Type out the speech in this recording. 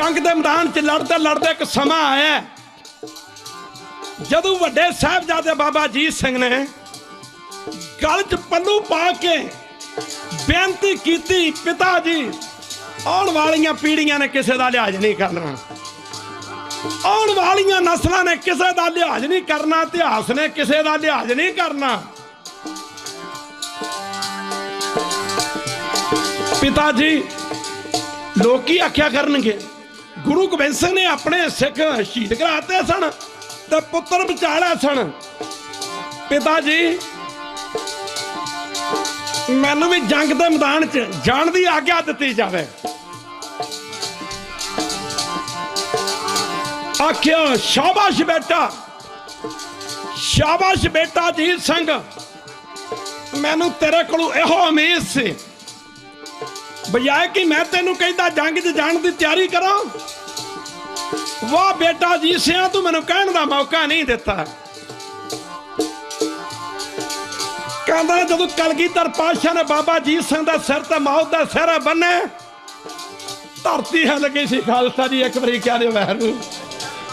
ਜੰਗ ਦੇ ਮੈਦਾਨ 'ਚ ਲੜਦੇ ਲੜਦੇ ਇੱਕ ਸਮਾਂ ਆਇਆ। ਜਦੋਂ ਵੱਡੇ ਸਾਹਿਬਜ਼ਾਦੇ ਬਾਬਾ ਅਜੀਤ ਸਿੰਘ ਨੇ ਗਲ 'ਚ ਪੱਲੂ ਪਾ ਕੇ ਬੇਨਤੀ ਕੀਤੀ, ਪਿਤਾ ਜੀ, ਆਉਣ ਵਾਲੀਆਂ ਪੀੜ੍ਹੀਆਂ ਨੇ ਕਿਸੇ ਦਾ ਲਿਹਾਜ਼ ਨਹੀਂ ਕਰਨਾ। ਆਉਣ ਵਾਲੀਆਂ ਨਸਲਾਂ ਨੇ ਕਿਸੇ ਦਾ ਲਿਹਾਜ਼ ਨਹੀਂ ਕਰਨਾ, ਇਤਿਹਾਸ ਨੇ ਕਿਸੇ ਦਾ ਲਿਹਾਜ਼ ਨਹੀਂ ਕਰਨਾ। ਪਿਤਾ ਜੀ, ਲੋਕੀ ਆਖਿਆ ਕਰਨਗੇ। ਗੁਰੂ ਗੋਬਿੰਦ ਸਿੰਘ ਨੇ ਆਪਣੇ ਸਿੱਖ ਸ਼ਹੀਦ ਕਰਾਤੇ ਸਨ ਤੇ ਪੁੱਤਰ ਵਿਚਾਲੇ ਸਨ। ਪਿਤਾ ਜੀ, ਮੈਨੂੰ ਵੀ ਜੰਗ ਦੇ ਮੈਦਾਨ 'ਚ ਜਾਣ ਦੀ ਆਗਿਆ ਦਿੱਤੀ ਜਾਵੇ। ਆਖਿਆ, ਸ਼ਾਬਾਸ਼ ਬੇਟਾ। ਸ਼ਾਬਾਸ਼ ਬੇਟਾ ਜੀ ਸਿੰਘ। ਮੈਨੂੰ ਤੇਰੇ ਕੋਲੋਂ ਇਹੋ ਉਮੀਦ ਸੀ। ਬਜਾਏ ਕਿ ਮੈਂ ਤੈਨੂੰ ਕਹਿੰਦਾ, ਜੰਗ 'ਚ ਜਾਣ ਦੀ ਤਿਆਰੀ ਕਰੋ। ਵਾਹ ਬੇਟਾ ਜੀ, ਸਿਆ ਤੂੰ ਮੈਨੂੰ ਕਹਿਣ ਦਾ ਮੌਕਾ ਨਹੀਂ ਦਿੱਤਾ। ਕਹਿੰਦਾ, ਜਦੋਂ ਕਲਗੀਧਰ ਪਾਤਸ਼ਾਹ ਨੇ ਬਾਬਾ ਜੀਤ ਸਿੰਘ ਦਾ ਸਿਰ ਤੇ ਮੌਤ ਦਾ ਸਿਹਰਾ ਬੰਨੇ ਧਰਤੀ ਹਿੱਲ ਗਈ ਸੀ ਖਾਲਸਾ ਜੀ, ਇੱਕ ਵਾਰੀ ਕਹਿ ਦਿਓ ਵੈਰੂ